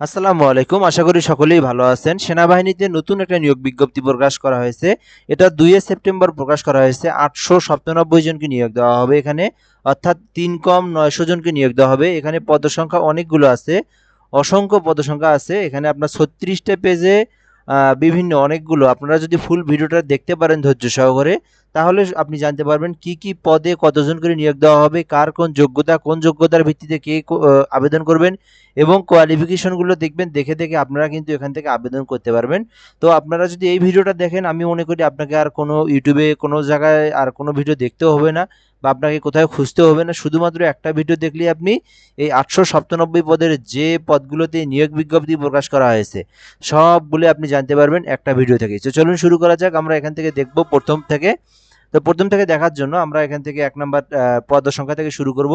আসসালামু আলাইকুম। আশা করি সকলেই ভালো আছেন। সেনাবাহিনীতে নতুন একটা নিয়োগ বিজ্ঞপ্তি প্রকাশ করা হয়েছে। এটা দুই সেপ্টেম্বর প্রকাশ করা হয়েছে। আটশো সাতানব্বই জনকে নিয়োগ দেওয়া হবে এখানে। অর্থাৎ তিন কম নয়শো জনকে নিয়োগ দেওয়া হবে। এখানে পদসংখ্যা অনেকগুলো আছে। অসংখ্য পদসংখ্যা আছে। এখানে আপনার ছত্রিশটা পেজে বিভিন্ন অনেকগুলো। আপনারা যদি ফুল ভিডিওটা দেখতে পারেন ধৈর্য সহকারে তাহলে আপনি জানতে পারবেন কি কি পদে কতজন করে নিয়োগ দেওয়া হবে, কার কোন যোগ্যতা, কোন যোগ্যতার ভিত্তিতে কে আবেদন করবেন এবং কোয়ালিফিকেশনগুলো দেখবেন, দেখে দেখে আপনারা কিন্তু এখান থেকে আবেদন করতে পারবেন। তো আপনারা যদি এই ভিডিওটা দেখেন, আমি মনে করি আপনাকে আর কোনো ইউটিউবে কোনো জায়গায় আর কোনো ভিডিও দেখতেও হবে না বা আপনাকে কোথাও খুঁজতে হবে না। শুধুমাত্র একটা ভিডিও দেখলে আপনি এই আটশো সপ্তানব্বই পদের যে পদগুলোতে নিয়োগ বিজ্ঞপ্তি প্রকাশ করা হয়েছে সবগুলো আপনি জানতে পারবেন একটা ভিডিও থেকে। তো চলুন শুরু করা যাক, আমরা এখান থেকে দেখব প্রথম থেকে। তো প্রথম থেকে দেখার জন্য আমরা এখান থেকে এক নম্বর পদ সংখ্যা থেকে শুরু করব।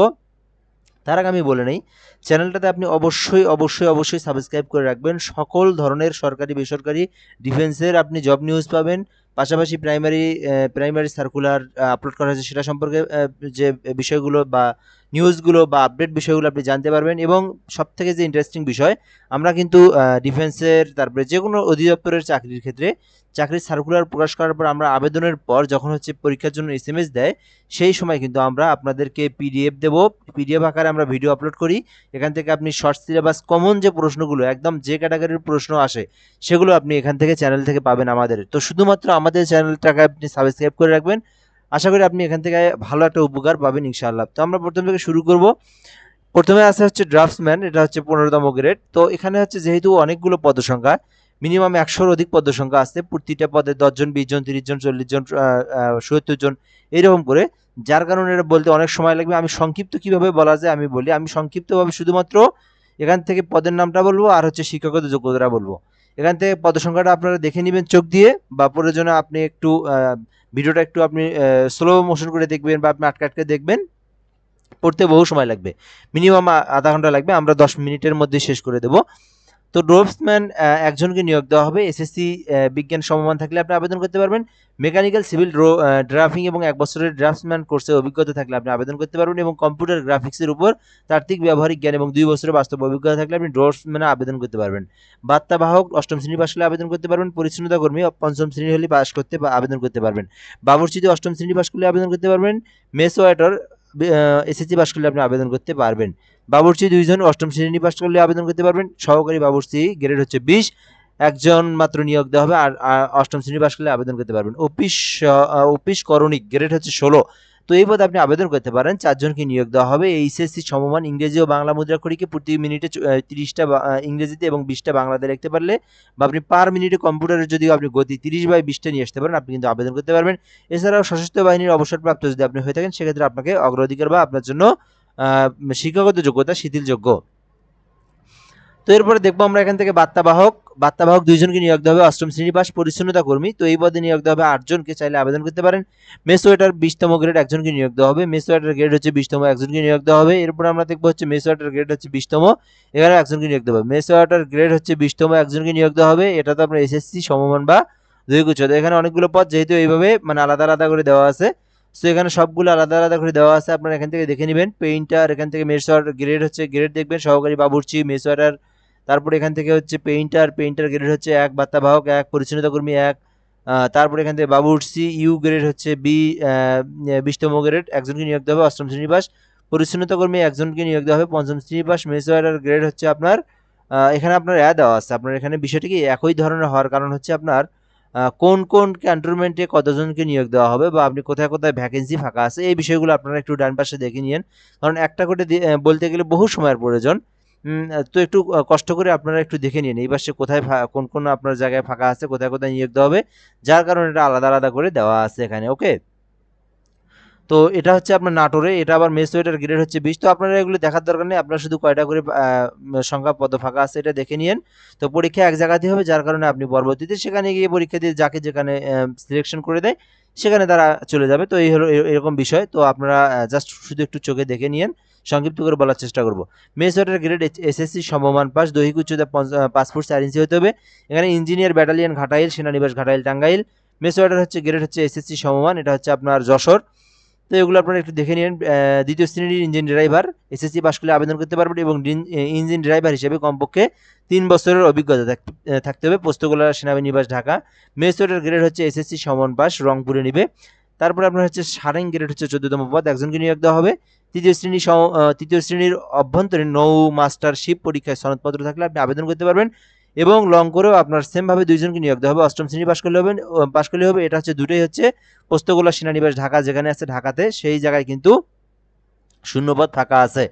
তার আগে আমি বলে নেই, চ্যানেলটাতে আপনি অবশ্যই অবশ্যই অবশ্যই সাবস্ক্রাইব করে রাখবেন। সকল ধরনের সরকারি, বেসরকারি ডিফেন্সের আপনি জব নিউজ পাবেন। পাশাপাশি প্রাইমারি প্রাইমারি সার্কুলার আপলোড করা হয়েছে সেটা সম্পর্কে যে বিষয়গুলো বা নিউজগুলো বা আপডেট বিষয়গুলো আপনি জানতে পারবেন এবং সবথেকে যে ইন্টারেস্টিং বিষয়, আমরা কিন্তু ডিফেন্সের তারপরে যে কোনো অধিদপ্তরের চাকরির ক্ষেত্রে, চাকরির সার্কুলার প্রকাশ করার পর আমরা আবেদনের পর যখন হচ্ছে পরীক্ষার জন্য এস এম এস দেয়, সেই সময় কিন্তু আমরা আপনাদেরকে পিডিএফ দেব পিডিএফ আকারে আমরা ভিডিও আপলোড করি। এখান থেকে আপনি শর্ট সিলেবাস কমন যে প্রশ্নগুলো, একদম যে ক্যাটাগরির প্রশ্ন আসে, সেগুলো আপনি এখান থেকে চ্যানেল থেকে পাবেন আমাদের। তো শুধুমাত্র আমাদের চ্যানেলটাকে আপনি সাবস্ক্রাইব করে রাখবেন আশা করি আপনি এখান থেকে ভালো একটা উপকার পাবেন, ইনশাআল্লাহ। তো আমরা প্রথম থেকে শুরু করব। প্রথমে আছে হচ্ছে ড্রাফটসম্যান, এটা হচ্ছে পনেরোতম গ্রেড। তো এখানে হচ্ছে যেহেতু অনেকগুলো পদসংখ্যা, মিনিমাম একশোর অধিক পদসংখ্যা আছে, প্রতিটা পদে দশজন বিশ জন তিরিশ জন চল্লিশ জন সত্তর জন এইরকম করে। যার কারণে এটা বলতে অনেক সময় লাগবে। আমি সংক্ষিপ্ত কীভাবে বলা যায় আমি বলি। আমি সংক্ষিপ্তভাবে শুধুমাত্র এখান থেকে পদের নামটা বলব আর হচ্ছে শিক্ষকদের যোগ্যতাটা বলব। এখান থেকে পদসংখ্যাটা আপনারা দেখে নেবেন চোখ দিয়ে বা প্রয়োজনে আপনি একটু ভিডিওটা একটু আপনি স্লো মোশন করে দেখবেন বা আপনি আটকে আটকে দেখবেন, পড়তে বহু সময় লাগবে। মিনিমাম আধা ঘণ্টা লাগবে, আমরা দশ মিনিটের মধ্যে শেষ করে দেব। তো ড্রোপসম্যান একজনকে নিয়োগ দেওয়া হবে। এসএসসি বিজ্ঞান সমমান থাকলে আপনি আবেদন করতে পারবেন। মেকানিক্যাল, সিভিল ড্রো ড্রাফিং এবং এক বছরের ড্রাফটসম্যান কোর্সে অভিজ্ঞতা থাকলে আপনি আবেদন করতে পারবেন এবং কম্পিউটার গ্রাফিক্সের উপর তাত্ত্বিক, ব্যবহারিক জ্ঞান এবং দুই বছরের বাস্তব অভিজ্ঞতা থাকলে আপনি ড্রোপসম্যানে আবেদন করতে পারবেন। বার্তাবাহক অষ্টম শ্রেণি পাশ করলে আবেদন করতে পারবেন। পরিচ্ছন্নতা কর্মী, পঞ্চম শ্রেণি হলে পাশ করতে বা আবেদন করতে পারবেন। বাবুর্চিতে অষ্টম শ্রেণি পাশ করলে আবেদন করতে পারবেন। মেস এসএসসি পাশ করলে আপনি আবেদন করতে পারবেন। বাবুর্চি দুইজন অষ্টম শ্রেণি পাশ করলে আবেদন করতে পারবেন। সহকারী বাবুর্চি গ্রেড হচ্ছে বিশ, একজন মাত্র নিয়োগ দেওয়া হবে আর অষ্টম শ্রেণি পাশ করলে আবেদন করতে পারবেন। অফিস অফিস করণিক গ্রেড হচ্ছে ষোলো। তো এই পদে আপনি আবেদন করতে পারেন, চারজনকে নিয়োগ দেওয়া হবে। এইচএসসি সমমান ইংরেজি ও বাংলা মুদ্রা করিকে প্রতি মিনিটে তিরিশটা ইংরেজিতে এবং বিশটা বাংলাতে লিখতে পারলে বা আপনি পার মিনিটে কম্পিউটারে যদি আপনি গতি তিরিশ বাই বিশটা নিয়ে আসতে পারেন, আপনি কিন্তু আবেদন করতে পারবেন। এছাড়াও সশস্ত্র বাহিনীর অবসরপ্রাপ্ত যদি আপনি হয়ে থাকেন, সেক্ষেত্রে আপনাকে অগ্রাধিকার বা আপনার জন্য শিক্ষাগত যোগ্যতা, শিথিলযোগ্য। তো এরপরে দেখব আমরা এখান থেকে বার্তাবাহক। বার্তাবাহক দুইজনকে নিয়োগ দেওয়া হবে অষ্টম শ্রেণি পাস পরিচ্ছন্নতা কর্মী। তো এই পদে নিয়োগ দেওয়া হবে আটজনকে, চাইলে আবেদন করতে পারেন। মেস ওয়েটার বিশতম গ্রেড একজনকে নিয়োগ দেওয়া হবে। মেস ওয়েটার গ্রেড হচ্ছে বিশতম, একজনকে নিয়োগ দেওয়া হবে। এরপর আমরা দেখব হচ্ছে মেস ওয়েটার গ্রেড হচ্ছে বিশতম এখানে একজনকে নিয়োগ দেওয়া হবে। মেস ওয়েটার গ্রেড হচ্ছে বিশতম, একজনকে নিয়োগ দেওয়া হবে। এটা তো আপনার এসএসসি সমমান বা দুই গুচ্ছ এখানে অনেকগুলো পদ যেহেতু এইভাবে মানে আলাদা আলাদা করে দেওয়া আছে তো এখানে সবগুলো আলাদা আলাদা করে দেওয়া আছে। আপনারা এখান থেকে দেখে নেবেন। পেইন্টার এখান থেকে মেসওয়ার গ্রেড হচ্ছে গ্রেড দেখবেন। সহকারী বাবুর্চি মেসওয়ারার তারপরে এখান থেকে হচ্ছে পেইন্টার পেইন্টার গ্রেড হচ্ছে এক বার্তাবাহক এক, পরিচ্ছন্নতা কর্মী এক। তারপরে এখান থেকে বাবুর্চি ইউ গ্রেড হচ্ছে বি বিশতম গ্রেড একজনকে নিয়োগ দেওয়া হবে অষ্টম শ্রেণি পাস পরিচ্ছন্নতা কর্মী একজনকে নিয়োগ দেওয়া হবে পঞ্চম শ্রেণি পাস মেসওয়ারার গ্রেড হচ্ছে আপনার এখানে আপনার অ্যা দেওয়া আছে। আপনার এখানে বিষয়টি কি একই ধরনের হওয়ার কারণ হচ্ছে আপনার কোন কোন ক্যান্টনমেন্টে কতজনকে নিয়োগ দেওয়া হবে বা আপনি কোথায় কোথায় ভ্যাকেন্সি ফাঁকা আছে, এই বিষয়গুলো আপনারা একটু ডান পাশে দেখে নিন কারণ একটা করে বলতে গেলে বহু সময়ের প্রয়োজন। তো একটু কষ্ট করে আপনারা একটু দেখে নিন এই পাশে কোথায় কোন কোন আপনার জায়গায় ফাঁকা আছে, কোথায় কোথায় নিয়োগ দেওয়া হবে। যার কারণে এটা আলাদা আলাদা করে দেওয়া আছে এখানে ওকে তো এটা হচ্ছে আপনার নাটোরে, এটা আবার মেস ওয়েটার গ্রেড হচ্ছে বিশ তো আপনারা এগুলো দেখার দরকার নেই, আপনারা শুধু কয়টা করে সংখ্যা পদ ফাঁকা আছে এটা দেখে নিন তো পরীক্ষা এক জায়গাতে হবে, যার কারণে আপনি পরবর্তীতে সেখানে গিয়ে পরীক্ষা দিয়ে যাকে যেখানে সিলেকশন করে দেয়, সেখানে তারা চলে যাবে। তো এই হলো এরকম বিষয়, তো আপনারা জাস্ট শুধু একটু চোখে দেখে নিন সংক্ষিপ্ত করে বলার চেষ্টা করব। মেস ওয়েটার গ্রেড এসএসসি সমমান পাস, দৈহিক উচ্চতা পাঁচ ফুট চার ইঞ্চি হতে হবে। এখানে ইঞ্জিনিয়ার ব্যাটালিয়ান ঘাটাইল, সেনানিবাস ঘাটাইল টাঙ্গাইল। মেস ওয়েটার হচ্ছে গ্রেড হচ্ছে এসএসসি সমমান, এটা হচ্ছে আপনার যশোর। তো এগুলো আপনারা একটু দেখে নিন। দ্বিতীয় শ্রেণির ইঞ্জিন ড্রাইভার এসএসসি পাস করলে আবেদন করতে পারবেন এবং ইঞ্জিন ড্রাইভার হিসেবে কমপক্ষে তিন বছরের অভিজ্ঞতা থাক- থাকতে হবে। পোস্তগোলা সেনাবাহিনী নিবাস ঢাকা। মেসোটার গ্রেড হচ্ছে এসএসসি সমান পাস রংপুরে নিবে। তারপরে আপনার হচ্ছে সারেং গ্রেড হচ্ছে চোদ্দতম পদ, একজনকে নিয়োগ দেওয়া হবে। তৃতীয় শ্রেণি তৃতীয় শ্রেণির অভ্যন্তরীণ নৌ মাস্টারশিপ পরীক্ষায় সনদপত্র থাকলে আপনি আবেদন করতে পারবেন। এবং লং করেও আপনার সেমভাবে দুইজনকে নিয়োগ দেওয়া হবে। অষ্টম শ্রেণি পাশ করলে হবে পাশ করলে হবে, এটা হচ্ছে দুটোই হচ্ছে পোস্তগোলা সেনানিবাস ঢাকা, যেখানে আছে ঢাকাতে, সেই জায়গায় কিন্তু শূন্যপদ ফাঁকা আছে।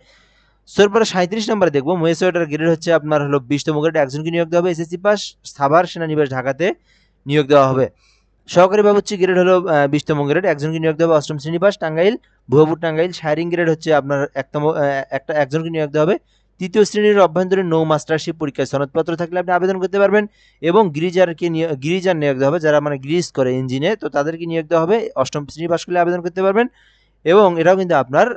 সো এরপরে সাঁত্রিশ নম্বরে দেখব মহেশওয়াটার গ্রেড হচ্ছে আপনার হলো বিশতম গ্রেড একজনকে নিয়োগ দেওয়া হবে এসএসসি পাস সাভার সেনানিবাস ঢাকাতে নিয়োগ দেওয়া হবে। সহকারী বাবুচ্চি গ্রেড হলো বিশতম গ্রেড একজনকে নিয়োগ দেওয়া হবে, অষ্টম শ্রেণি পাস টাঙ্গাইল, ভুয়াপুর টাঙ্গাইল শায়ারিং গ্রেড হচ্ছে আপনার একতম একটা, একজনকে নিয়োগ দেওয়া হবে। তৃতীয় শ্রেণির অভ্যন্তরীণ নৌ মাস্টারশিপ পরীক্ষায় সনদপত্র থাকলে আপনি আবেদন করতে পারবেন এবং গিরিজারকে গিরিজার নিয়োগ দেওয়া হবে। যারা মানে গ্রিজ করে ইঞ্জিনে, তো তাদেরকে নিয়োগ দেওয়া হবে। অষ্টম শ্রেণি পাস করলে আবেদন করতে পারবেন। এবং এটাও কিন্তু আপনার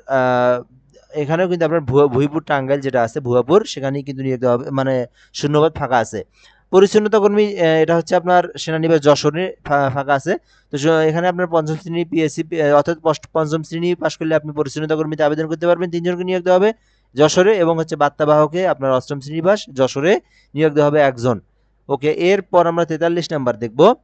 এখানেও কিন্তু আপনার ভুইপুর টাঙ্গাইল যেটা আছে, ভুয়াপুর, সেখানেই কিন্তু নিয়োগ দেওয়া হবে। মানে শূন্যপদ ফাঁকা আছে। পরিচ্ছন্নতা কর্মী এটা হচ্ছে আপনার সেনানিবাস যশোরে ফাঁকা আছে। তো এখানে আপনার পঞ্চম শ্রেণি পিএসসি অর্থাৎ পঞ্চম শ্রেণি পাশ করলে আপনি পরিচ্ছন্নতা কর্মীতে আবেদন করতে পারবেন। তিনজনকে নিয়োগ দেওয়া হবে। যশোরে এবং হচ্ছে বার্তাবাহকে আপনার অষ্টম শ্রেণীবাস যশোরে নিয়োগ দেওয়া হবে একজন। ওকে, এরপর আমরা তেতাল্লিশ নাম্বার দেখব।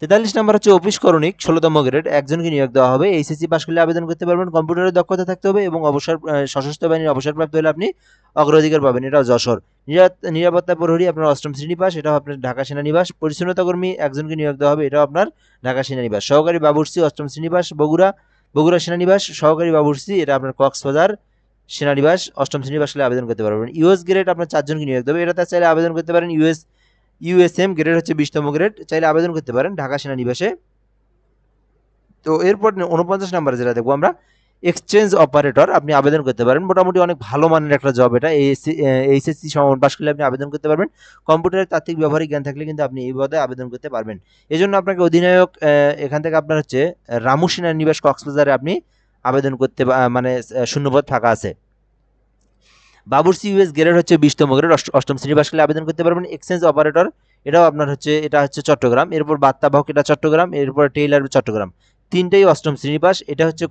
তেতাল্লিশ নাম্বার হচ্ছে অফিস করণিক, ষোলোতম গ্রেড, একজনকে নিয়োগ দেওয়া হবে। এইচএসসি পাস করলে আবেদন করতে পারবেন, কম্পিউটারের দক্ষতা থাকতে হবে এবং অবসর সশস্ত্র বাহিনীর অবসরপ্রাপ্ত হলে আপনি অগ্রাধিকার পাবেন। এটাও যশোর। নিরাপ- নিরাপত্তা প্রহরী আপনার অষ্টম শ্রেণি পাস এটাও আপনার ঢাকা সেনানিবাস। পরিচ্ছন্নতা কর্মী একজনকে নিয়োগ দেওয়া হবে, এটাও আপনার ঢাকা সেনানিবাস। সহকারী বাবুর্চি অষ্টম শ্রেণীবাস, বগুড়া বগুড়া সেনানিবাস সহকারী বাবুর্সি এটা আপনার কক্সবাজার সেনানিবাস, অষ্টম শ্রেণীবাস হলে আবেদন করতে পারবেন। ইউএস গ্রেড আপনার চারজনকে নিয়োগ দেবে। এটাতে চাইলে আবেদন করতে পারেন ইউএস, ইউএসএম গ্রেড হচ্ছে বিশতম গ্রেড চাইলে আবেদন করতে পারেন ঢাকা সেনানিবাসে। তো এরপর উনপঞ্চাশ নাম্বার যেটা দেখব আমরা এক্সচেঞ্জ অপারেটর আপনি আবেদন করতে পারেন। মোটামুটি অনেক ভালো মানের একটা জব এটা। এইচএসসি সমান পাশ করলে আপনি আবেদন করতে পারবেন। কম্পিউটারের তাত্ত্বিক ব্যবহারিক জ্ঞান থাকলে কিন্তু আপনি এই পদে আবেদন করতে পারবেন। এই জন্য আপনাকে অধিনায়ক এখান থেকে আপনার হচ্ছে, রামু সেনানিবাস কক্সবাজারে আপনি আবেদন করতে মানে শূন্যপদ ফাঁকা আছে। বাবুরসি ইউএস গ্রেড হচ্ছে বিশতম গ্রেড অষ্টম শ্রেণি পাশ করলে আবেদন করতে পারবেন। এক্সচেঞ্জ অপারেটর এটাও আপনার হচ্ছে, এটা হচ্ছে চট্টগ্রাম। এরপর বার্তাবাহক এটা চট্টগ্রাম, এরপর টেইলার চট্টগ্রাম। তিনটেই অষ্টম শ্রেণি পাস এটা হচ্ছে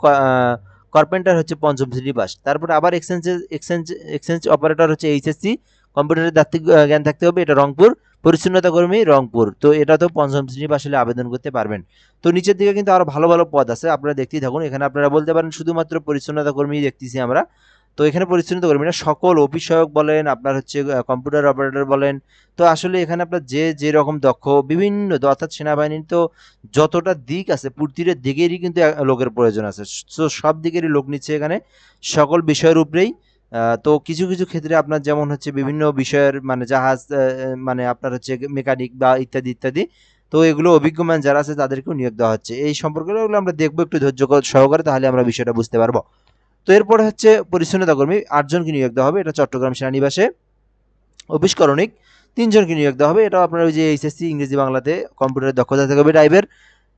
কার্পেন্টার হচ্ছে পঞ্চম পাস। তারপরে আবার এক্সচেঞ্জ এক্সচেঞ্জ এক্সচেঞ্জ অপারেটর হচ্ছে এইচএসসি কম্পিউটারের তাত্ত্বিক জ্ঞান থাকতে হবে, এটা রংপুর। পরিচ্ছন্নতা কর্মী রংপুর। তো এটা তো পঞ্চম শ্রেণি পাস হলে আবেদন করতে পারবেন। তো নিচের দিকে কিন্তু আরও ভালো ভালো পদ আছে, আপনারা দেখতেই থাকুন। এখানে আপনারা বলতে পারেন, শুধুমাত্র পরিচ্ছন্নতা কর্মী দেখতেছি আমরা। তো এখানে পরিচ্ছন্নতা কর্মীরা সকল অফিস বলেন, আপনার হচ্ছে কম্পিউটার অপারেটর বলেন। তো আসলে এখানে আপনার যে যে রকম দক্ষ, বিভিন্ন অর্থাৎ সেনাবাহিনীর তো যতটা দিক আছে প্রতিটা দিকেরই কিন্তু লোকের প্রয়োজন আছে। তো সব দিকেরই লোক নিচ্ছে এখানে সকল বিষয়ের উপরেই। তো কিছু কিছু ক্ষেত্রে আপনার যেমন হচ্ছে বিভিন্ন বিষয়ের মানে জাহাজ মানে আপনার হচ্ছে মেকানিক বা ইত্যাদি ইত্যাদি। তো এগুলো অভিজ্ঞমান যারা আছে তাদেরকেও নিয়োগ দেওয়া হচ্ছে। এই সম্পর্কে এগুলো আমরা দেখব, একটু ধৈর্য কর- সহকারে, তাহলে আমরা বিষয়টা বুঝতে পারব। তো এরপরে হচ্ছে পরিচ্ছন্নতা কর্মী আটজনকে নিয়োগ দেওয়া হবে, এটা চট্টগ্রাম সেনানিবাসে। অফিস করণিক, তিনজনকে নিয়োগ দেওয়া হবে এটা আপনার ওই যে এইচএসসি, ইংরেজি, বাংলাতে কম্পিউটারের দক্ষতা থাকবে টাইপের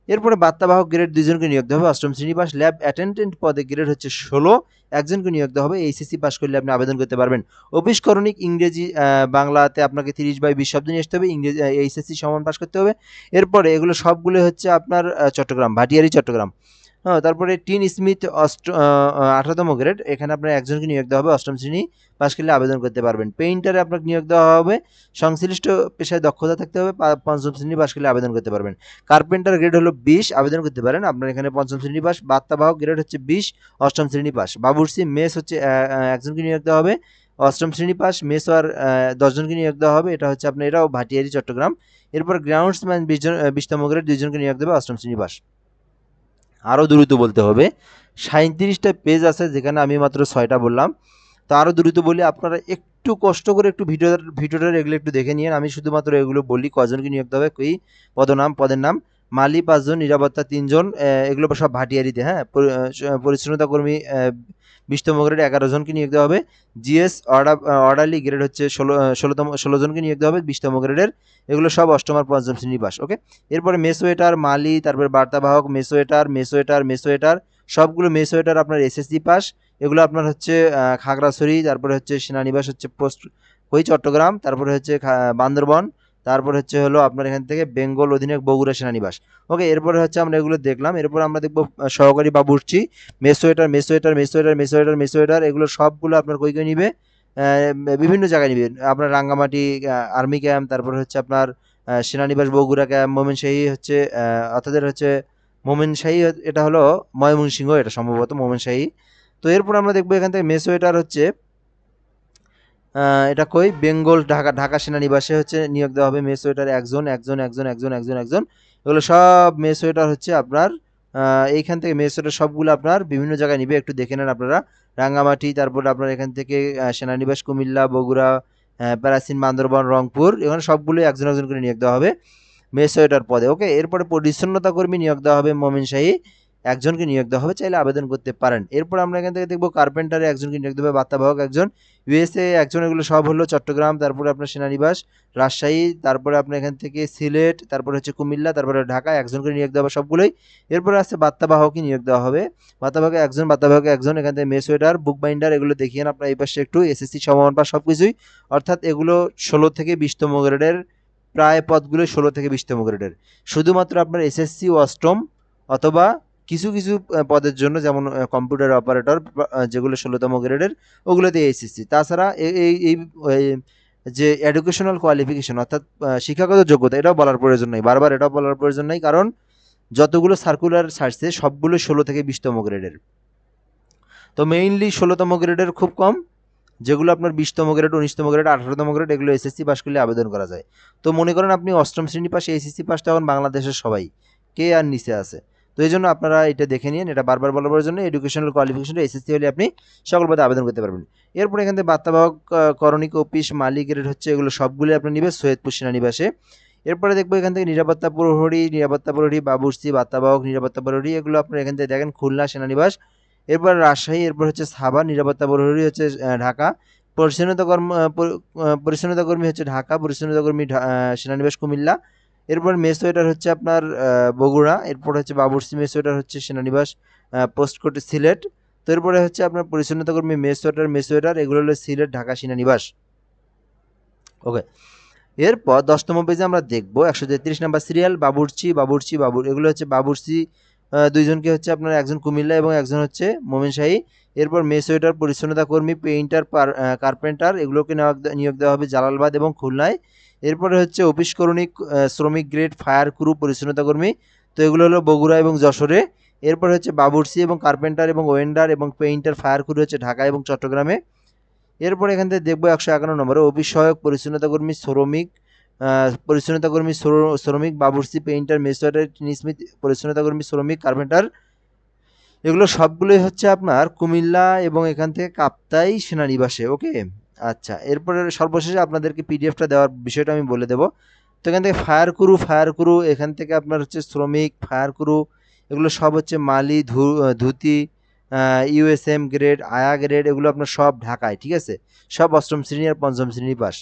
এরপরে বার্তাবাহক গ্রেড দুজনকে নিয়োগ দেওয়া হবে, অষ্টম শ্রেণি পাস ল্যাব অ্যাটেন্ডেন্ট পদে গ্রেড হচ্ছে ষোলো, একজনকে নিয়োগ দেওয়া হবে, এইচএসসি পাস করলে আপনি আবেদন করতে পারবেন। অফিস করণিক, ইংরেজি বাংলাতে আপনাকে তিরিশ বাই বিশ শব্দ নিয়ে আসতে হবে, ইংরেজি এইচএসসি সমান পাস করতে হবে। এরপরে এগুলো সবগুলো হচ্ছে আপনার চট্টগ্রাম, ভাটিয়ারি, চট্টগ্রাম। হ্যাঁ তারপরে টিন স্মিথ অষ্ট আঠারোতম গ্রেড। এখানে আপনার একজনকে নিয়োগ দেওয়া হবে, অষ্টম শ্রেণি পাশ করলে আবেদন করতে পারবেন। পেইন্টারে আপনাকে নিয়োগ দেওয়া হবে, সংশ্লিষ্ট পেশায় দক্ষতা থাকতে হবে পঞ্চম শ্রেণি পাশ করলে আবেদন করতে পারবেন। কার্পেন্টার গ্রেড হলো বিশ, আবেদন করতে পারেন। আপনার এখানে পঞ্চম শ্রেণি পাস বার্তাবাহক গ্রেড হচ্ছে বিশ, অষ্টম শ্রেণি পাস বাবুর্সি মেস হচ্ছে একজনকে নিয়োগ দেওয়া হবে, অষ্টম শ্রেণি পাস মেস আর দশজনকে নিয়োগ দেওয়া হবে। এটা হচ্ছে আপনার এটাও ভাটিয়ারি, চট্টগ্রাম। এরপর গ্রাউন্ডসম্যান বিশজন বিশতম গ্রেড, দুইজনকে নিয়োগ দেবে অষ্টম শ্রেণি পাস আরও দ্রুত বলতে হবে। সাঁত্রিশটা পেজ আছে, যেখানে আমি মাত্র ছয়টা বললাম। তো আরও দ্রুত বলি, আপনারা একটু কষ্ট করে একটু ভিডিও ভিডিওটার এগুলো একটু দেখে নিন আমি শুধুমাত্র এগুলো বলি, কজনকে নিয়োগ দেবে কই, পদনাম, পদের নাম। মালি পাঁচজন, নিরাপত্তা তিনজন এগুলো সব ভাটিয়ারিতে হ্যাঁ? পরি- পরিচ্ছন্নতা কর্মী বিশতম গ্রেড এগারো জনকে নিয়োগ দেওয়া হবে। জিএস অর্ডার অর্ডারলি গ্রেড হচ্ছে ষোলো ষোলোতম ষোলো জনকে নিয়োগ দেওয়া হবে বিশতম গ্রেডের এগুলো সব অষ্টম আর পঞ্চম শ্রেণি পাস ওকে এরপরে মেসোয়েটার মালি, তারপরে বার্তাবাহক মেসোয়েটার মেসোয়েটার মেসোয়েটার সবগুলো মেসোয়েটার আপনার এসএসসি পাস। এগুলো আপনার হচ্ছে খাগড়াছড়ি, তারপরে হচ্ছে সেনানিবাস হচ্ছে পোস্ট, ওই চট্টগ্রাম, তারপরে হচ্ছে বান্দরবন তারপর হচ্ছে হলো আপনার এখান থেকে বেঙ্গল অধীনে বগুড়া সেনানিবাস। ওকে এরপরে হচ্ছে আমরা এগুলো দেখলাম। এরপর আমরা দেখব সহকারী বাবুর্চি মেসোয়েটার মেসোয়েটার মেসোয়েটার মেসোয়েটার মেসোয়েটার এগুলো সবগুলো আপনার কই কই নিবে? বিভিন্ন জায়গায় নিবে। আপনার রাঙ্গামাটি আর্মি ক্যাম্প তারপর হচ্ছে আপনার সেনানিবাস বগুড়া ক্যাম্প মোমেনশাহী হচ্ছে আহ, অর্থাৎ হচ্ছে মোমেনশাহী হ- এটা হলো ময়মনসিংহ এটা সম্ভবত মোমেনশাহী তো এরপর আমরা দেখব এখান থেকে মেসোয়েটার হচ্ছে এটা কই? বেঙ্গল, ঢাকা ঢাকা সেনানিবাসে হচ্ছে নিয়োগ দেওয়া হবে মেসোয়েটার একজন একজন একজন একজন একজন একজন। এগুলো সব মেসোয়েটার হচ্ছে আপনার এইখান থেকে মেসোয়েটার সবগুলো আপনার বিভিন্ন জায়গায় নিবে। একটু দেখে নেন আপনারা। রাঙ্গামাটি, তারপর আপনার এখান থেকে সেনানিবাস কুমিল্লা, বগুড়া প্যারাসিন, বান্দরবান, রংপুর, এখানে সবগুলোই একজন একজন করে নিয়োগ দেওয়া হবে মেসোয়েটার পদে। ওকে, এরপরে পরিচ্ছন্নতা কর্মী নিয়োগ দেওয়া হবে মমিনশাহী একজনকে নিয়োগ দেওয়া হবে, চাইলে আবেদন করতে পারেন। এরপর আমরা এখান থেকে দেখব কার্পেন্টারে একজনকে নিয়োগ দেবে বার্তাবাহক একজন। ইউএসএ একজন, এগুলো সব হলো চট্টগ্রাম, তারপরে আপনার সেনানিবাস, রাজশাহী, তারপরে আপনার এখান থেকে সিলেট, তারপরে হচ্ছে কুমিল্লা, তারপরে ঢাকা, একজনকে নিয়োগ দেওয়া হবে সবগুলোই। এরপরে আছে বার্তাবাহকই নিয়োগ দেওয়া হবে। বার্তাবাহক একজন বার্তাবাহক একজন, এখান থেকে মেসোয়েটার বুক বাইন্ডার এগুলো দেখিয়ে আপনার এই পাশে একটু এসএসসি সমান পাস সব কিছুই অর্থাৎ এগুলো ষোলো থেকে বিশতম গ্রেডের প্রায় পদগুলো ষোলো থেকে বিশতম গ্রেডের। শুধুমাত্র আপনার এসএসসি অষ্টম অথবা কিছু কিছু পদের জন্য যেমন কম্পিউটার অপারেটর যেগুলো ষোলোতম গ্রেডের, ওগুলোতে এসএসসি তাছাড়া এই এই যে এডুকেশনাল কোয়ালিফিকেশন অর্থাৎ শিক্ষাগত যোগ্যতা, এটাও বলার প্রয়োজন নেই। বারবার এটাও বলার প্রয়োজন নেই, কারণ যতগুলো সার্কুলার ছাড়ছে সবগুলো ষোলো থেকে বিশতম গ্রেডের। তো মেইনলি ষোলোতম গ্রেডের খুব কম, যেগুলো আপনার বিশতম গ্রেড, উনিশতম গ্রেড, আঠারোতম গ্রেড, এগুলো এসএসসি পাস করলে আবেদন করা যায়। তো মনে করেন আপনি অষ্টম শ্রেণি পাশে এসএসসি পাসটা এখন বাংলাদেশের সবাই, কে আর নিচে আছে? তো এই জন্য আপনারা এটা দেখে নিন, এটা বারবার বলার জন্য এডুকেশনাল কোয়ালিফিকেশন এসএসসি হলে আপনি সকল পদে আবেদন করতে পারবেন। এরপর এখান থেকে বার্তাবাহক করণিক অফিস মালিক গ্রেড হচ্ছে এগুলো সবগুলো আপনি নেবে সৈয়দপুর সেনানিবাসে। এরপরে দেখব এখান থেকে নিরাপত্তা প্রহরী নিরাপত্তা প্রহরী, বাবুর্চি, বার্তাবাহক, নিরাপত্তা প্রহরী, এগুলো আপনার এখান থেকে দেখেন খুলনা সেনানিবাস। এরপর রাজশাহী, এরপর হচ্ছে সাভার, নিরাপত্তা প্রহরী হচ্ছে ঢাকা। পরিচ্ছন্নতা কর্ম পরিচ্ছন্নতা কর্মী হচ্ছে ঢাকা, পরিচ্ছন্নতা কর্মী সেনানিবাস কুমিল্লা। এরপর মেসোয়েটার হচ্ছে আপনার বগুড়া, এরপর হচ্ছে বাবুরসি বাবুর্চি মেসোয়েটার হচ্ছে সেনানিবাস পোস্ট কোর্টে সিলেট। তো এরপরে হচ্ছে আপনার পরিচ্ছন্নতা কর্মী মেসোয়েটার মেসোয়েটার এগুলো হলো সিলেট, ঢাকা সেনানিবাস। ওকে। এরপর দশতম পেজে আমরা দেখব একশো তেত্রিশ নাম্বার সিরিয়াল, বাবুর্চি বাবুর্চি, বাবুর, এগুলো হচ্ছে বাবুর্চি দুইজনকে হচ্ছে আপনার একজন কুমিল্লা এবং একজন হচ্ছে মোমিনশাহী। এরপর মেসোয়েটার পরিচ্ছন্নতা কর্মী পেইন্টার কার্পেন্টার, এগুলোকে নিয়োগ দেওয়া হবে জালালবাদ এবং খুলনায়। এরপরে হচ্ছে অফিস করণিক শ্রমিক গ্রেড, ফায়ার ক্রু, পরিচ্ছন্নতা কর্মী। তো এগুলো হলো বগুড়া এবং যশোরে। এরপর হচ্ছে বাবুর্চি এবং কার্পেন্টার এবং ওয়েন্ডার এবং পেইন্টার ফায়ার ক্রু হচ্ছে ঢাকা এবং চট্টগ্রামে। এরপর এখান থেকে দেখব একশো একান্ন নম্বরে অফিস সহায়ক, পরিচ্ছন্নতা কর্মী, শ্রমিক পরিচ্ছন্নতা কর্মী শ্রমিক, বাবুর্চি, পেইন্টার, মেসোয়াটার স্মিথ পরিচ্ছন্নতা কর্মী, শ্রমিক, কার্পেন্টার। এগুলো সবগুলোই হচ্ছে আপনার কুমিল্লা এবং এখান থেকে কাপ্তাই সেনানিবাসে ওকে আচ্ছা এরপরে সর্বশেষে আপনাদেরকে পিডিএফটা দেওয়ার বিষয়টা আমি বলে দেবো। তো এখান থেকে ফায়ার ক্রু ফায়ার ক্রু, এখান থেকে আপনার হচ্ছে শ্রমিক, ফায়ার ক্রু, এগুলো সব হচ্ছে মালি, ধু, ধুতি ইউএসএম গ্রেড আয়া গ্রেড এগুলো আপনার সব ঢাকায়, ঠিক আছে? সব অষ্টম শ্রেণি আর পঞ্চম শ্রেণি পাস।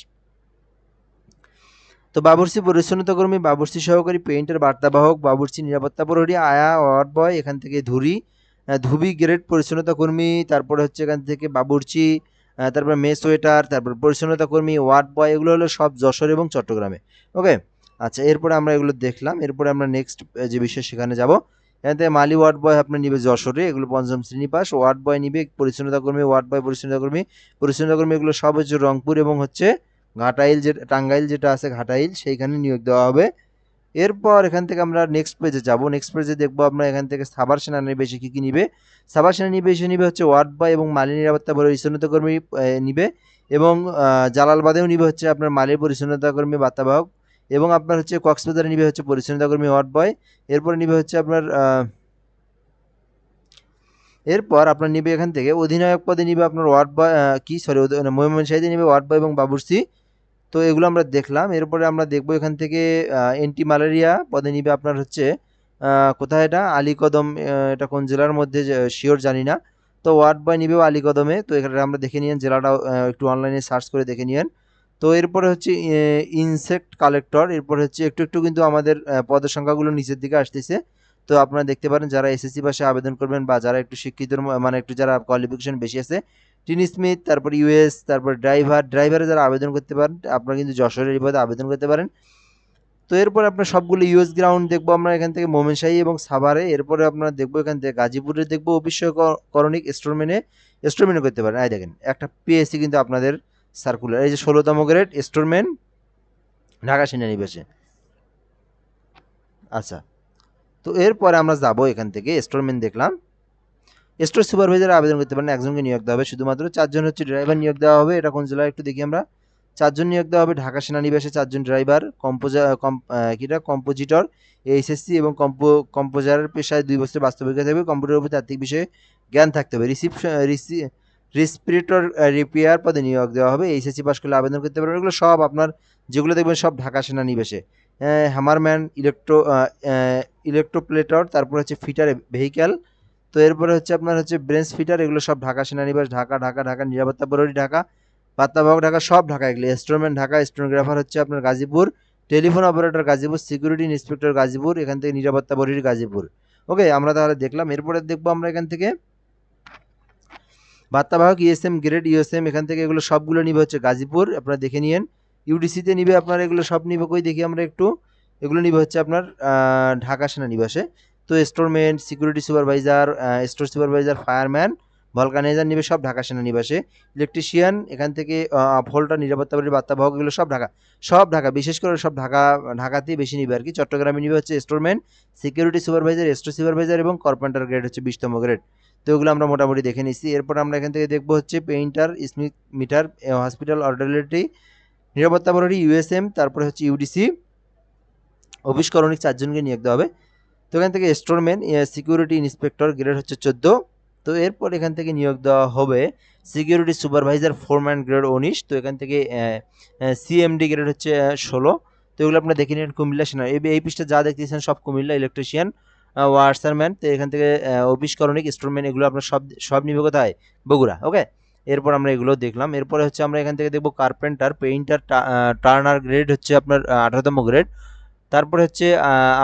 তো বাবুর্চি পরিচ্ছন্নতা কর্মী, বাবুর্চি সহকারী পেইন্টার বার্তাবাহক, বাবুর্চি নিরাপত্তা প্রহরী, আয়া ওয়ার্ড বয় এখান থেকে ধুরি ধুবি গ্রেড পরিচ্ছন্নতা কর্মী, তারপরে হচ্ছে এখান থেকে বাবুর্চি তারপর মেস ওয়েটার তারপর পরিচ্ছন্নতা কর্মী, ওয়ার্ড বয়, এগুলো হলো সব যশোর এবং চট্টগ্রামে। ওকে? আচ্ছা এরপরে আমরা এগুলো দেখলাম। এরপরে আমরা নেক্সট যে বিষয় সেখানে যাব। এতে মালি ওয়ার্ড বয় আপনি নিবে যশোরে, এগুলো পঞ্চম শ্রেণি পাস। ওয়ার্ড বয় নিবে পরিচ্ছন্নতা কর্মী, ওয়ার্ড বয় পরিচ্ছন্নতা কর্মী। পরিচ্ছন্নতা কর্মী এগুলো সব হচ্ছে রংপুর এবং হচ্ছে ঘাটাইল যে, টাঙ্গাইল যেটা আছে, ঘাটাইল, সেইখানে নিয়োগ দেওয়া হবে। এরপর এখান থেকে আমরা নেক্সট পেজে যাব। নেক্সট পেজে দেখব আমরা এখান থেকে সাভার সেনানিবাসে কী কী নিবে। সাভার সেনানিবাসে নিবে হচ্ছে ওয়ার্ড বয় এবং মালি নিরাপত্তা পরিচ্ছন্নতা কর্মী নিবে এবং জালালবাদেও নিবে হচ্ছে আপনার মালি পরিচ্ছন্নতা কর্মী, বার্তাবাহক এবং আপনার হচ্ছে কক্সবাজারে নিবে হচ্ছে পরিচ্ছন্নতা কর্মী, ওয়ার্ড বয় এরপরে নিবে হচ্ছে আপনার এরপর আপনার নিবে এখান থেকে অধিনায়ক পদে নিবে আপনার ওয়ার্ড বয় কী? সরি ময়মনসাহিদে নিবে ওয়ার্ড বয় এবং বাবুর্চি। তো এগুলো আমরা দেখলাম। এরপরে আমরা দেখব এখান থেকে অ্যান্টি ম্যালেরিয়া পদে নিবে আপনার হচ্ছে কোথায় এটা? আলীকদম এটা কোন জেলার মধ্যে? শিওর জানি না। তো ওয়ার্ড বয় নিবেও আলীকদমে। তো এখানে আমরা দেখে নিয়েন জেলাটা একটু অনলাইনে সার্চ করে দেখে নিয়েন। তো এরপরে হচ্ছে ইনসেক্ট কালেক্টর এরপর হচ্ছে, একটু একটু কিন্তু আমাদের পদের সংখ্যাগুলো নিচের দিকে আসতেছে। তো আপনারা দেখতে পারেন, যারা এসএসসি পাশে আবেদন করবেন বা যারা একটু শিক্ষিত মানে একটু যারা কোয়ালিফিকেশন বেশি আছে টিনি স্মিথ তারপর ইউএস তারপর ড্রাইভার ড্রাইভারে যারা আবেদন করতে পারেন, আপনারা কিন্তু যশোরের পদে আবেদন করতে পারেন। তো এরপর আপনার সবগুলো ইউএস গ্রাউন্ড দেখব আমরা এখান থেকে মোমেনশাহী এবং সাভারে। এরপরে আপনারা দেখব এখান থেকে গাজীপুরে দেখব অফিসকরণিক স্টোরম্যানে স্টোরম্যানে করতে পারেন। এই দেখেন, একটা পিএসসি কিন্তু আপনাদের সার্কুলার এই যে ষোলোতম গ্রেড স্টোরম্যান ঢাকা সেনানিবাসে। আচ্ছা তো এরপরে আমরা যাব এখান থেকে স্টোরম্যান দেখলাম। স্টোর সুপারভাইজার আবেদন করতে পারেন, একজনকে নিয়োগ দেওয়া হবে। শুধুমাত্র চারজন হচ্ছে ড্রাইভার নিয়োগ দেওয়া হবে। এটা কোন জেলায় একটু দেখি আমরা। চারজন নিয়োগ দেওয়া হবে। ঢাকা সেনানিবাসে চারজন ড্রাইভার কম্পোজা কম কিটা কম্পোজিটর এইচএসসি এবং কম্পো কম্পোজারের পেশায় দুই বছরের বাস্তব অভিজ্ঞতা থাকবে। কম্পিউটার উপর তাত্ত্বিক বিষয়ে জ্ঞান থাকতে হবে। রিসিপশন রিসি রেসপিরেটর রিপেয়ার পদে নিয়োগ দেওয়া হবে। এইচএসসি পাস করলে আবেদন করতে পারবেন। এগুলো সব আপনার, যেগুলো দেখবেন সব ঢাকা সেনানিবাসে। হ্যামারম্যান ইলেকট্রো ইলেকট্রোপ্লেটর তারপর হচ্ছে ফিটার ভেহিক্যাল তো এরপরে হচ্ছে আপনার হচ্ছে ব্রেঞ্চ ফিটার, এগুলো সব ঢাকা সেনানিবাস, ঢাকা ঢাকা ঢাকা, নিরাপত্তা প্রহরী ঢাকা, বার্তাবাহক ঢাকা, সব ঢাকা এগুলো। স্টোরম্যান ঢাকা স্টোনোগ্রাফার হচ্ছে আপনার Gazipur telephone operator Gazipur security inspector Gazipur, এখান থেকে নিরাপত্তা প্রহরী গাজীপুর। ওকে আমরা তাহলে দেখলাম, এরপরে দেখব আমরা এখান থেকে বার্তাবাহক ইএসএম গ্রেড ইউএসএম এখান থেকে এগুলো সবগুলো নিবে হচ্ছে গাজীপুর, আপনারা দেখে নিয়েন। ইউডিসিতে নিবে আপনার এগুলো সব নিবে কই, দেখি আমরা একটু। এগুলো নিবে হচ্ছে আপনার ঢাকা সেনানিবাসে। তো storeman security supervisor store supervisor fireman vulcanizer নিবে সব ঢাকা সেনানিবাসে। ইলেকট্রিশিয়ান এখান থেকে ভোল্টার নিরাপত্তা বাড়ির বার্তাবাহক, এগুলো সব ঢাকা। সব ঢাকা, বিশেষ করে সব ঢাকা, ঢাকাতেই বেশি নিবে আর কি চট্টগ্রামে নিবে হচ্ছে storeman security supervisor store supervisor এবং কর্পেন্টার গ্রেড হচ্ছে বিশতম গ্রেড তো এগুলো আমরা মোটামুটি দেখে নিচ্ছি। এরপর আমরা এখান থেকে দেখব হচ্ছে painter smith meter hospital orderly নিরাপত্তা প্রহরী ইউএসএম তারপরে হচ্ছে ইউডিসি অফিস করণিক চারজনকে নিয়োগ দেওয়া হবে। তো এখান থেকে স্টোরম্যান সিকিউরিটি ইন্সপেক্টর গ্রেড হচ্ছে চোদ্দ। তো এরপর এখান থেকে নিয়োগ দেওয়া হবে সিকিউরিটি সুপারভাইজার ফোরম্যান গ্রেড উনিশ। তো এখান থেকে সিএমডি গ্রেড হচ্ছে ষোলো। তো এগুলো আপনারা দেখে নিন কুমিল্লা সেনা এই পৃষ্ঠে যা দেখতেছেন সব কুমিল্লা ইলেকট্রিশিয়ান ওয়ার্সারম্যান তো এখান থেকে অফিস করণিক স্টোরম্যান এগুলো আপনার সব সব নিবে কোথায়? বগুড়া ওকে এরপর আমরা এগুলো দেখলাম। এরপরে হচ্ছে আমরা এখান থেকে দেখব কার্পেন্টার পেইন্টার টার্নার গ্রেড হচ্ছে আপনার আঠারোতম গ্রেড তারপরে হচ্ছে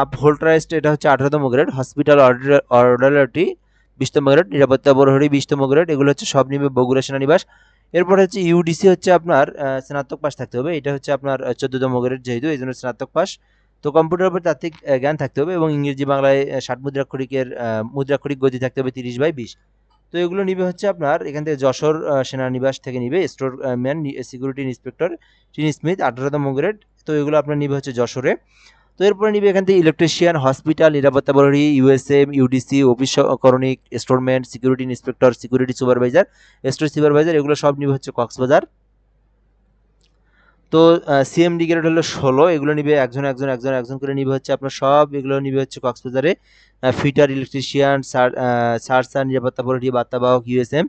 আপ হোল্টারাইস্ট এটা হচ্ছে আঠারোতম গ্রেড হসপিটাল অর্ডারটি বিশতম গ্রেড নিরাপত্তা প্রহরী বিশতম গ্রেড এগুলো হচ্ছে সব নিবে বগুড়া সেনানিবাস। এরপর হচ্ছে ইউডিসি হচ্ছে আপনার স্নাতক পাস থাকতে হবে, এটা হচ্ছে আপনার চোদ্দতম গ্রেড যেহেতু, এই জন্য স্নাতক পাস তো কম্পিউটার উপর তাত্ত্বিক জ্ঞান থাকতে হবে এবং ইংরেজি বাংলায় ষাট মুদ্রাক্ষরিকের মুদ্রাক্ষরিক গতি থাকতে হবে তিরিশ বাই বিশ। তো এগুলো নিবে হচ্ছে আপনার, এখান থেকে যশোর সেনানিবাস থেকে নিবে, storeman security inspector tin Smith, আঠারোতম গ্রেড তো এগুলো আপনার নিবে হচ্ছে যশোরে। তো এরপরে নিবে এখান থেকে ইলেকট্রিশিয়ান হসপিটাল নিরাপত্তা প্রহরী ইউএসএম ইউডিসি অফিস করণিক storeman security inspector security supervisor store supervisor এগুলো সব নিবে হচ্ছে কক্সবাজার। তো সিএমডি গ্রেড হলো ষোলো, এগুলো নিবে একজন একজন একজন একজন করে নিবে হচ্ছে আপনার সব, এগুলো নিবে হচ্ছে কক্সবাজারে। ফিটার ইলেকট্রিশিয়ান সার সার্সার নিরাপত্তা প্রহরী বার্তাবাহক ইউএসএম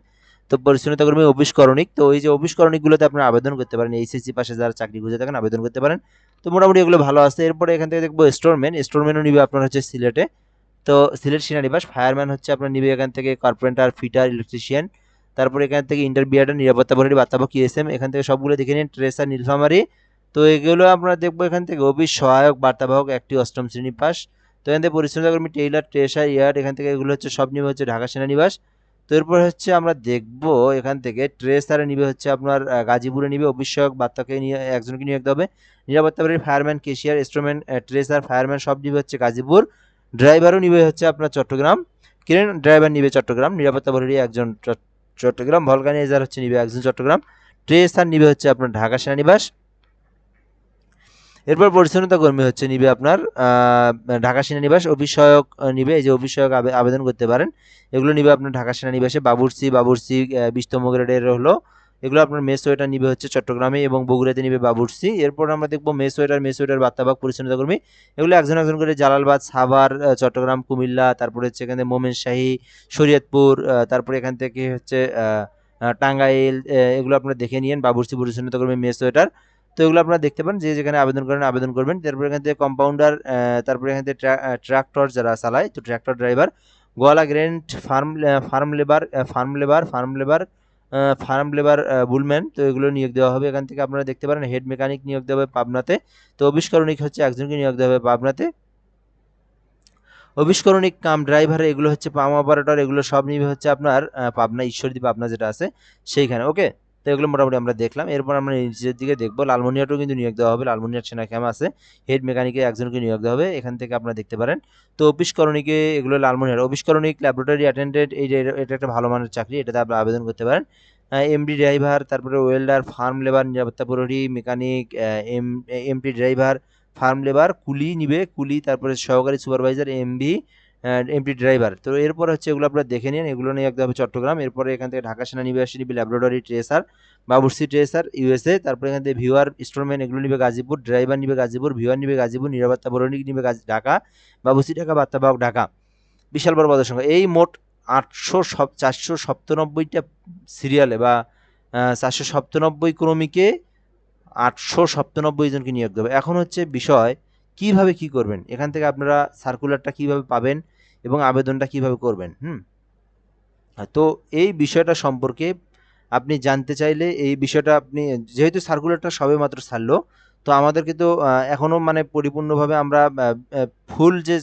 তো পরিচ্ছন্নতা কর্মী অফিস করণিক। তো এই যে অফিস করণিকগুলোতে আপনারা আবেদন করতে পারেন, এইচএসসি পাশে যারা চাকরি খুঁজে থাকেন আবেদন করতে পারেন। তো মোটামুটি এগুলো ভালো আছে। এরপরে এখান থেকে দেখব স্টোরম্যান। স্টোরম্যানও নিবে আপনার হচ্ছে সিলেটে। তো সিলেট সেনানিবাস, ফায়ারম্যান হচ্ছে আপনার নিবে এখান থেকে কার্পেন্টার, ফিটার, ইলেকট্রিশিয়ান। তারপরে এখান থেকে ইন্টারবিয়াটার নিরাপত্তা প্রহরী বার্তাবক ইএসএম এখান থেকে সবগুলো দেখে নিন, ট্রেসার, নীলফামারি। তো এগুলো আমরা দেখব এখান থেকে অফিস, সহায়ক, বার্তাবাহক, একটি অষ্টম শ্রেণি পাস। তো এখান থেকে পরিচ্ছন্নতা কর্মী, টেইলার, ট্রেসার ইয়ার এখান থেকে এগুলো হচ্ছে সব নিবে হচ্ছে ঢাকা সেনানিবাস। এরপর হচ্ছে আমরা দেখব, এখান থেকে ট্রেসারে নিবে হচ্ছে আপনার গাজীপুরে নিবে অফিসক বার্তাকে নিয়ে, একজনকে নিয়োগ দেবে। নিরাপত্তা বাড়ির fireman cashier storeman tracer fireman সব নিবে হচ্ছে গাজীপুর। ড্রাইভারও নিবে হচ্ছে আপনার চট্টগ্রাম। ক্রেন ড্রাইভার নিবে চট্টগ্রাম। নিরাপত্তা বাড়ির একজন চট্টগ্রাম ভলকানাইজার হচ্ছে নিবে একজন চট্টগ্রাম। ট্রেসার নিবে হচ্ছে আপনার ঢাকা সেনানিবাস। এরপর পরিচ্ছন্নতা কর্মী হচ্ছে নিবে আপনার ঢাকা সেনানিবাস অভিষয়ক নিবে, এই যে অফিসয়ক আবেদন করতে পারেন। এগুলো নিবে আপনার ঢাকা সেনানিবাসে বাবুরসি বাবুরসি বিশতম গ্রেডের হলো। এগুলো আপনার মেস ওয়েটার নিবে হচ্ছে চট্টগ্রামে এবং বগুড়াতে নিবে বাবুরসি এরপর আমরা দেখব মেস ওয়েটার মেস ওয়েটার পরিচ্ছন্নতা কর্মী। এগুলো একজন একজন করে জালালবাদ, সাভার চট্টগ্রাম, কুমিল্লা, তারপরে হচ্ছে এখানে মোমেনশাহী, শরীয়তপুর তারপরে এখান থেকে হচ্ছে টাঙ্গাইল এগুলো আপনারা দেখে নিন বাবুরসি পরিচ্ছন্নতা কর্মী মেস ওয়েটার তো এগুলো আপনারা দেখতে পান যে যেখানে আবেদন করেন আবেদন করবেন। তারপরে এখান থেকে কম্পাউন্ডার তারপরে এখান থেকে ট্রাক্টর যারা চালায়, তো ট্রাক্টর ড্রাইভার গোয়ালা Grant farm farm labour farm labour farm labour farm labour বুলম্যান তো এগুলো নিয়োগ দেওয়া হবে। এখান থেকে আপনারা দেখতে পারেন হেড মেকানিক নিয়োগ দেওয়া হবে পাবনাতে। তো অবিষ্করণিক হচ্ছে একজনকে নিয়োগ দেওয়া হবে পাবনাতে। অভিষ্করণিক কাম ড্রাইভার এগুলো হচ্ছে পাম অপারেটর এগুলো সব নিবে হচ্ছে আপনার পাবনা, ঈশ্বরদী পাবনা যেটা আছে, সেইখানে ওকে তো এগুলো মোটামুটি আমরা দেখলাম। এরপর আমরা নিচের দিকে দেখব লালমনিয়াটাও কিন্তু নিয়োগ দেওয়া হবে। লালমনিয়ার সেনা ক্যাম্প আছে। হেড মেকানিকে একজনকে নিয়োগ দেওয়া হবে। এখান থেকে আপনারা দেখতে পারেন। তো অফিসকরণিকে এগুলো লালমনিয়ার অফিসকরণিক ল্যাবরেটরি অ্যাটেন্ডেন্ট এই এটা একটা ভালো মানের চাকরি, এটাতে আপনারা আবেদন করতে পারেন। এমডি ড্রাইভার তারপরে ওয়েল্ডার ফার্ম লেবার নিরাপত্তা প্রহরী mechanic M MT driver farm labour কুলি নিবে। কুলি, তারপরে সহকারী সুপারভাইজার এমবি এমটি ড্রাইভার তো এরপর হচ্ছে এগুলো আপনারা দেখে নিন। এগুলো নিয়ে একদম চট্টগ্রাম। এরপরে এখান থেকে ঢাকা সেনানিবাসী নিবে ল্যাবরেটরি ট্রেসার বাবুর্সি ট্রেসার ইউএসএ তারপরে এখান থেকে ভিউয়ার, স্টোরম্যান, এগুলো নিবে গাজীপুর ড্রাইভার নিবে গাজীপুর, ভিউয়ার নিবে গাজীপুর, নিরাপত্তা প্রহরী নিবে ঢাকা বাবুর্সি ঢাকা বার্তাবাহক ঢাকা। বিশাল বড় পদের সংখ্যা। এই মোট আটশো সব, চারশো সপ্তানব্বইটা সিরিয়ালে বা চারশো সপ্তানব্বই ক্রমিকে আটশো সপ্তানব্বই জনকে নিয়োগ দেবে। এখন হচ্ছে বিষয়, কীভাবে কি করবেন? এখান থেকে আপনারা সার্কুলারটা কীভাবে পাবেন? এবং আবেদনটা কীভাবে করবেন, হুম? তো এই বিষয়টা সম্পর্কে আপনি জানতে চাইলে এই বিষয়টা আপনি, যেহেতু সার্কুলারটা সবে মাত্র ছাড়লো, তো আমাদের কিন্তু এখনও মানে পরিপূর্ণভাবে আমরা ফুল যে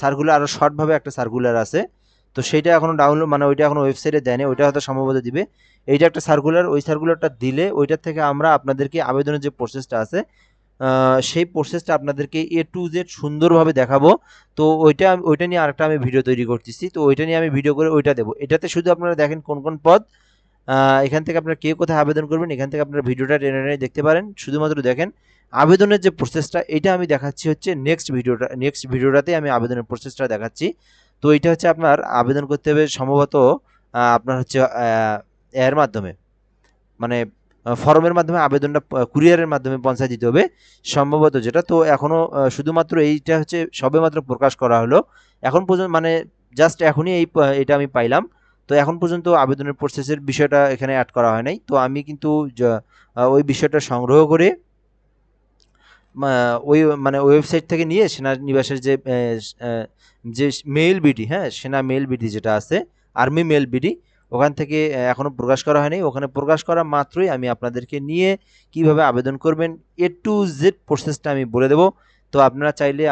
সার্কুলার আরও শর্টভাবে একটা সার্কুলার আছে, তো সেইটা এখনও ডাউনলোড মানে ওইটা এখনও ওয়েবসাইটে দেয়নি, ওইটা হয়তো সম্ভবত দিবে। এইটা একটা সার্কুলার ওই সার্কুলারটা দিলে ওইটার থেকে আমরা আপনাদেরকে আবেদনের যে প্রসেসটা আছে সেই প্রসেসটা আপনাদেরকে এ টু জেড সুন্দরভাবে দেখাবো। তো ওইটা ওইটা নিয়ে আরেকটা আমি ভিডিও তৈরি করতেছি। তো ওইটা নিয়ে আমি ভিডিও করে ওইটা দেবো। এটাতে শুধু আপনারা দেখেন কোন কোন পদ। এখান থেকে আপনারা কে কোথায় আবেদন করবেন, এখান থেকে আপনারা ভিডিওটা টেনে টেনে দেখতে পারেন। শুধুমাত্র দেখেন, আবেদনের যে প্রসেসটা এটা আমি দেখাচ্ছি হচ্ছে নেক্সট ভিডিওটা নেক্সট ভিডিওটাতে আমি আবেদনের প্রসেসটা দেখাচ্ছি। তো এটা হচ্ছে আপনার আবেদন করতে হবে সম্ভবত আপনার হচ্ছে এর মাধ্যমে। মানে ফর্মের মাধ্যমে আবেদনটা কুরিয়ারের মাধ্যমে পৌঁছায় দিতে হবে। সম্ভবত যেটা, তো এখনও শুধুমাত্র এইটা হচ্ছে সবেমাত্র প্রকাশ করা হলো। এখন পর্যন্ত মানে জাস্ট এখনই এই এটা আমি পাইলাম। তো এখন পর্যন্ত আবেদনের প্রসেসের বিষয়টা এখানে অ্যাড করা হয় নাই। তো আমি কিন্তু ওই বিষয়টা সংগ্রহ করে ওই মানে ওয়েবসাইট থেকে নিয়ে সেনানিবাসের যে যে মেল বিডি হ্যাঁ সেনা মেল বিডি যেটা আছে আর্মি মেল বিডি ওখান থেকে আহ, এখনও প্রকাশ করা হয়নি। ওখানে প্রকাশ করা মাত্রই আমি আপনাদেরকে নিয়ে কীভাবে আবেদন করবেন এ টু জেড প্রসেসটা আমি বলে দেবো। তো আপনারা চাইলে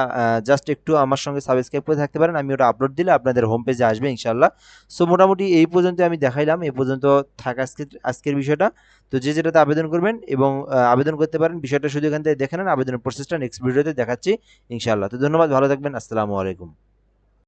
জাস্ট একটু আমার সঙ্গে সাবস্ক্রাইব করে থাকতে পারেন। আমি ওটা আপলোড দিলে আপনাদের হোম পেজে আসবে ইনশাল্লাহ সো মোটামুটি এই পর্যন্ত আমি দেখাইলাম। এই পর্যন্ত থাকা আজকে আজকের বিষয়টা। তো যে যেটাতে আবেদন করবেন এবং আবেদন করতে পারেন বিষয়টা শুধু এখান থেকে দেখে নেন। আবেদনের প্রসেসটা নেক্সট ভিডিওতে দেখাচ্ছি ইনশাআল্লাহ। তো ধন্যবাদ ভালো থাকবেন। আসসালামু আলাইকুম।